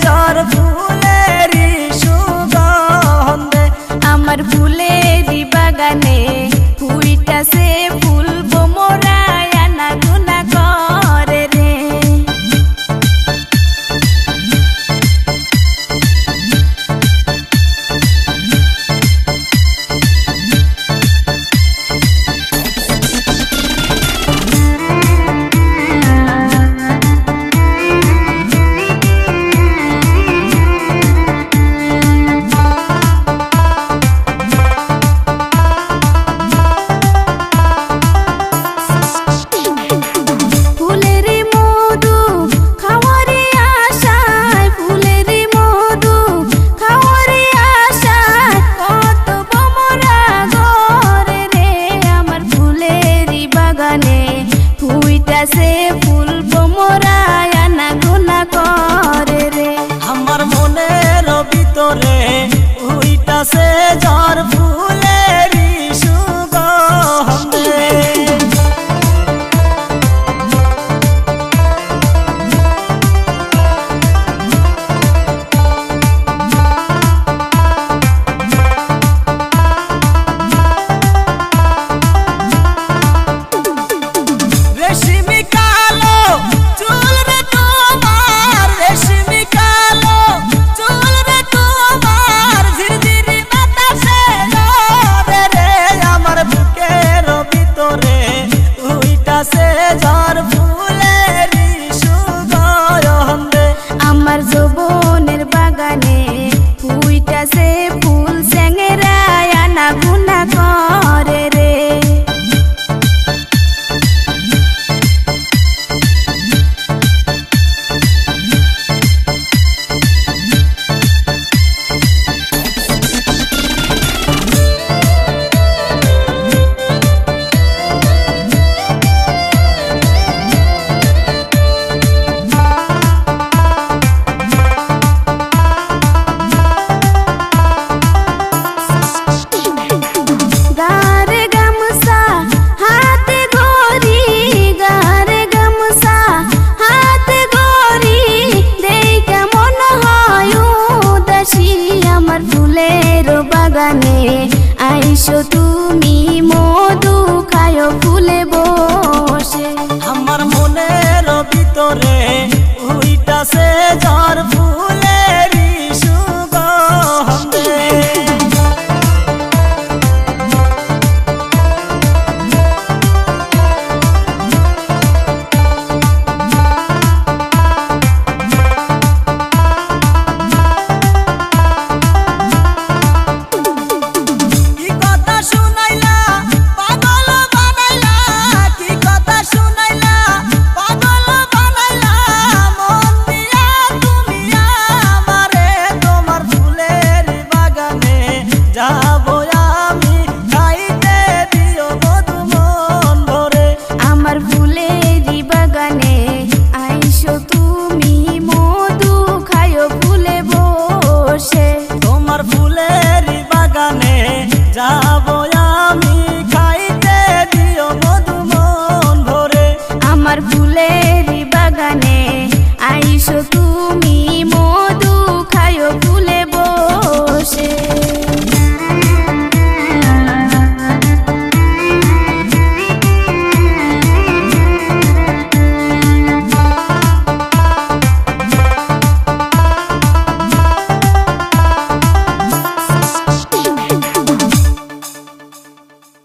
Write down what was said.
daughter. গাছে ফুল সেঙেরায় আনা গুনা করে রে। এসো তুমি মধু খায় ফুলে বসে। আমার মনের ভিতরে উইটাছে ঝড় ফুল